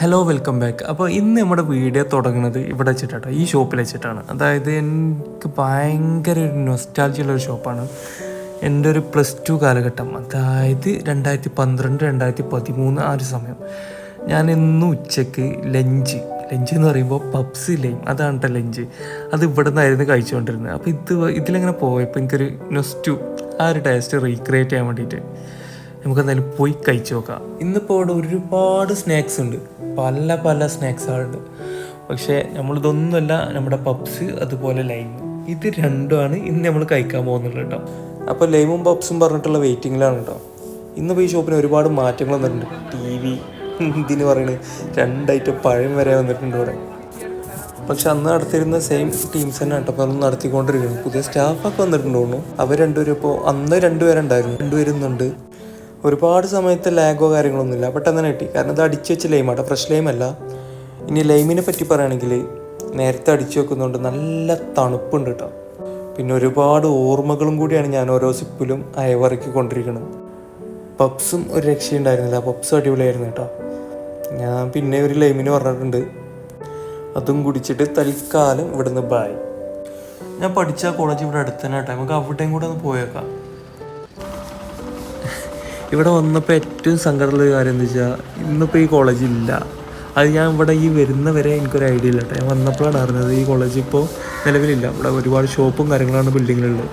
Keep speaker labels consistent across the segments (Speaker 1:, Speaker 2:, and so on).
Speaker 1: Hello welcome back അപ്പോൾ ഇന്ന് നമ്മുടെ വീഡിയോ തുടങ്ങുന്നത് ഇവിടെ വെച്ചിട്ടാണ് ഈ ഷോപ്പിൽ വെച്ചിട്ടാണ്. അതായത് എനിക്ക് ഭയങ്കര ഒരു നൊസ്റ്റാൾജി ഉള്ള ഒരു ഷോപ്പാണ് എന്റെ ഒരു പ്ലസ് ടു കാലഘട്ടം. അതായത് രണ്ടായിരത്തി പന്ത്രണ്ട് രണ്ടായിരത്തി പതിമൂന്ന് ആ ഒരു സമയം. ഞാൻ എന്നും ഉച്ചയ്ക്ക് ലഞ്ച് ലഞ്ച് എന്ന് പറയുമ്പോൾ പബ്സ് ലൈം അതാണ് കേട്ടോ ലഞ്ച് അത് ഇവിടെ നിന്നായിരുന്നു കഴിച്ചുകൊണ്ടിരുന്നത്. അപ്പോൾ ഇത് ഇതിലിങ്ങനെ പോയപ്പോൾ എനിക്കൊരു നൊസ്റ്റു ആ ഒരു ടേസ്റ്റ് റീക്രിയേറ്റ് ചെയ്യാൻ വേണ്ടിയിട്ട്. നമുക്ക് എന്തായാലും പോയി കഴിച്ചു നോക്കാം. ഇന്നിപ്പോൾ ഇവിടെ ഒരുപാട് സ്നാക്സ് ഉണ്ട്. പല പല സ്നാക്സുകളുണ്ട് പക്ഷേ നമ്മളിതൊന്നുമല്ല നമ്മുടെ പപ്സ് അതുപോലെ ലൈം. ഇത് രണ്ടുമാണ് ഇന്ന് നമ്മൾ കഴിക്കാൻ പോകുന്നുള്ളത് കേട്ടോ. അപ്പോൾ ലൈമും പപ്സും പറഞ്ഞിട്ടുള്ള വെയിറ്റിങ്ങിലാണ് കേട്ടോ. ഇന്നിപ്പോൾ ഈ ഷോപ്പിന് ഒരുപാട് മാറ്റങ്ങൾ വന്നിട്ടുണ്ട്. ടി വി ഇതിന് പറയുന്നത് രണ്ടായിട്ട് പഴം വരെ വന്നിട്ടുണ്ട് ഇവിടെ. പക്ഷെ അന്ന് നടത്തിയിരുന്ന സെയിം ടീംസ് തന്നെ അന്ന് നടത്തിക്കൊണ്ടിരിക്കുന്നു. പുതിയ സ്റ്റാഫൊക്കെ വന്നിട്ടുണ്ട് അവർ രണ്ടുപേരും ഇപ്പോൾ അന്ന് രണ്ടുപേരുണ്ടായിരുന്നു. രണ്ടുപേരുന്നുണ്ട് ഒരുപാട് സമയത്ത് ലാഗോ കാര്യങ്ങളൊന്നുമില്ല. പെട്ടെന്ന് തന്നെ കിട്ടി. കാരണം ഇത് അടിച്ചു വെച്ച ലൈമാട്ടോ ഫ്രഷ് ലൈം അല്ല. ഇനി ലൈമിനെ പറ്റി പറയുകയാണെങ്കിൽ നേരത്തെ അടിച്ചു വെക്കുന്നതുകൊണ്ട് നല്ല തണുപ്പുണ്ട് കേട്ടോ. പിന്നെ ഒരുപാട് ഓർമ്മകളും കൂടിയാണ് ഞാൻ ഓരോ സിപ്പിലും അയവറക്കി കൊണ്ടിരിക്കുന്നത്. പപ്സും ഒരു രക്ഷയുണ്ടായിരുന്നില്ല പപ്സും അടിപൊളിയായിരുന്നു കേട്ടോ. ഞാൻ പിന്നെ ഒരു ലൈമിന് പറഞ്ഞിട്ടുണ്ട്. അതും കുടിച്ചിട്ട് തൽക്കാലം ഇവിടുന്ന് ബായ് ഞാൻ പഠിച്ച കോളേജ് ഇവിടെ അടുത്ത് തന്നെ കേട്ടോ. നമുക്ക് അവിടെയും കൂടെ ഒന്ന് പോയേക്കാം. ഇവിടെ വന്നപ്പോൾ ഏറ്റവും സങ്കടമുള്ള കാര്യം എന്താ വെച്ചാൽ ഇന്നിപ്പോൾ ഈ കോളേജ് ഇല്ല. അത് ഞാൻ ഇവിടെ ഈ വരുന്ന വരെ എനിക്കൊരു ഐഡിയ ഇല്ല ഞാൻ വന്നപ്പോഴാണ് അറിഞ്ഞത് ഈ കോളേജ് ഇപ്പോൾ നിലവിലില്ല. ഇവിടെ ഒരുപാട് ഷോപ്പും കാര്യങ്ങളാണ് ബിൽഡിങ്ങിലുള്ളത്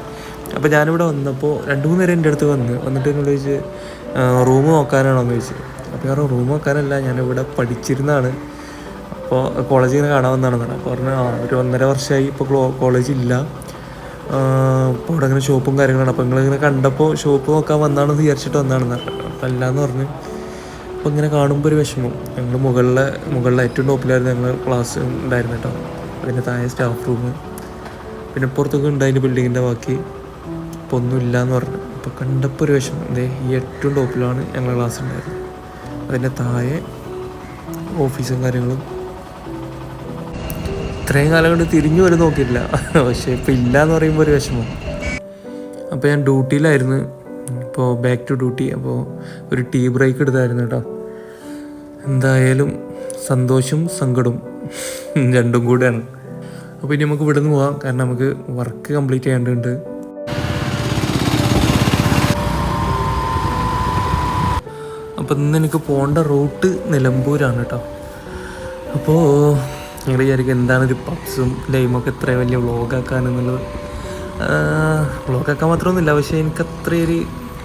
Speaker 1: അപ്പോൾ ഞാനിവിടെ വന്നപ്പോൾ രണ്ട് മൂന്ന് പേര് എന്റെ അടുത്ത് വന്ന് വന്നിട്ട് എന്നോട് ചോദിച്ച് റൂം നോക്കാനാണോ എന്ന് ചോദിച്ചു. അപ്പോൾ കാരണം റൂം നോക്കാനല്ല ഞാനിവിടെ പഠിച്ചിരുന്നാണ് അപ്പോൾ കോളേജിൽ ഇങ്ങനെ കാണാൻ വന്നതാണ് അപ്പോൾ പറഞ്ഞു ഒരു ഒന്നര വർഷമായി ഇപ്പോൾ കോളേജ് ഇല്ല. അപ്പോൾ അവിടെ അങ്ങനെ ഷോപ്പും കാര്യങ്ങളാണ്. അപ്പോൾ നിങ്ങളിങ്ങനെ കണ്ടപ്പോൾ ഷോപ്പ് നോക്കാൻ വന്നാണെന്ന് വിചാരിച്ചിട്ട് വന്നാണ് അപ്പം അല്ലാന്ന് പറഞ്ഞ് അപ്പോൾ ഇങ്ങനെ കാണുമ്പോൾ ഒരു വിഷമം. ഞങ്ങൾ മുകളിലെ മുകളിലെ ഏറ്റവും ടോപ്പിലായിരുന്നു ഞങ്ങൾ ക്ലാസ് ഉണ്ടായിരുന്നു കേട്ടോ അതിന്റെ താഴെ സ്റ്റാഫ് റൂം പിന്നെ പുറത്തൊക്കെ ഉണ്ടായിന് ബിൽഡിങ്ങിന്റെ ബാക്കി. അപ്പോൾ ഒന്നും ഇല്ല എന്ന് പറഞ്ഞു. അപ്പോൾ കണ്ടപ്പോൾ ഒരു വിഷമം. അതെ ഈ ഏറ്റവും ടോപ്പിലാണ് ഞങ്ങളുടെ ക്ലാസ് ഉണ്ടായിരുന്നത് അതിന്റെ താഴെ ഓഫീസും കാര്യങ്ങളും ഇത്രയും കാലം കൊണ്ട് തിരിഞ്ഞു വരെ നോക്കിയില്ല പക്ഷേ ഇപ്പം ഇല്ല എന്ന് പറയുമ്പോൾ ഒരു വിഷമം. അപ്പോൾ ഞാൻ ഡ്യൂട്ടിയിലായിരുന്നു. ഇപ്പോൾ ബാക്ക് ടു ഡ്യൂട്ടി അപ്പോൾ ഒരു ടീ ബ്രേക്ക് എടുത്തായിരുന്നു കേട്ടോ എന്തായാലും സന്തോഷം സങ്കടവും രണ്ടും കൂടെയാണ്. അപ്പോൾ ഇനി നമുക്ക് ഇവിടുന്ന് പോകാം കാരണം നമുക്ക് വർക്ക് കംപ്ലീറ്റ് ചെയ്യേണ്ടതുണ്ട്. അപ്പം ഇന്ന് എനിക്ക് പോകേണ്ട റൂട്ട് നിലമ്പൂരാണ് കേട്ടോ അപ്പോൾ നിങ്ങൾ വിചാരിക്കും എന്താണ് ഒരു പപ്സും ലൈമൊക്കെ ഇത്ര വലിയ വ്ളോഗാക്കാനെന്നുള്ളത് വ്ളോഗാക്കാൻ മാത്രമൊന്നുമില്ല പക്ഷേ എനിക്ക് അത്രയൊരു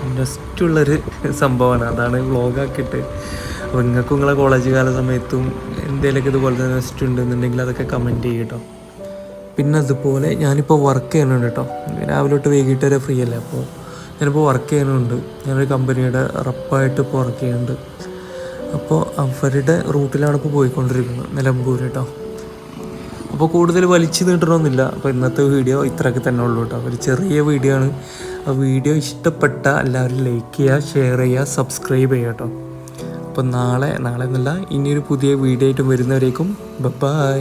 Speaker 1: ഇൻട്രസ്റ്റ് ഉള്ളൊരു സംഭവമാണ്. അതാണ് വ്ളോഗാക്കിയിട്ട് അപ്പോൾ നിങ്ങൾക്കും നിങ്ങളെ കോളേജ് കാല സമയത്തും എന്തെങ്കിലുമൊക്കെ ഇതുപോലെ തന്നെ ഇൻട്രസ്റ്റ് ഉണ്ടെന്നുണ്ടെങ്കിൽ അതൊക്കെ കമന്റ് ചെയ്യും കേട്ടോ പിന്നെ അതുപോലെ ഞാനിപ്പോൾ വർക്ക് ചെയ്യുന്നുണ്ട് കേട്ടോ രാവിലെ തൊട്ട് വൈകിട്ട് വരെ ഫ്രീ അല്ലേ? അപ്പോൾ ഞാനിപ്പോൾ വർക്ക് ചെയ്യുന്നുണ്ട്. ഞാനൊരു കമ്പനിയുടെ റപ്പായിട്ട് ഇപ്പോൾ വർക്ക് ചെയ്യുന്നുണ്ട്. അപ്പോൾ അവരുടെ റൂട്ടിലാണ് ഇപ്പോൾ പോയിക്കൊണ്ടിരിക്കുന്നത് നിലമ്പൂർ കേട്ടോ അപ്പോൾ കൂടുതൽ വലിച്ചു നീട്ടണമെന്നില്ല അപ്പോൾ ഇന്നത്തെ വീഡിയോ ഇത്രയൊക്കെ തന്നെ ഉള്ളൂ കേട്ടോ. ഒരു ചെറിയ വീഡിയോ ആണ്. ആ വീഡിയോ ഇഷ്ടപ്പെട്ട എല്ലാവരും ലൈക്ക് ചെയ്യുക ഷെയർ ചെയ്യുക സബ്സ്ക്രൈബ് ചെയ്യുക കേട്ടോ. അപ്പോൾ നാളെ നാളെ എന്നല്ല ഇനിയൊരു പുതിയ വീഡിയോ ആയിട്ട് വരുന്നവരേക്കും ബൈ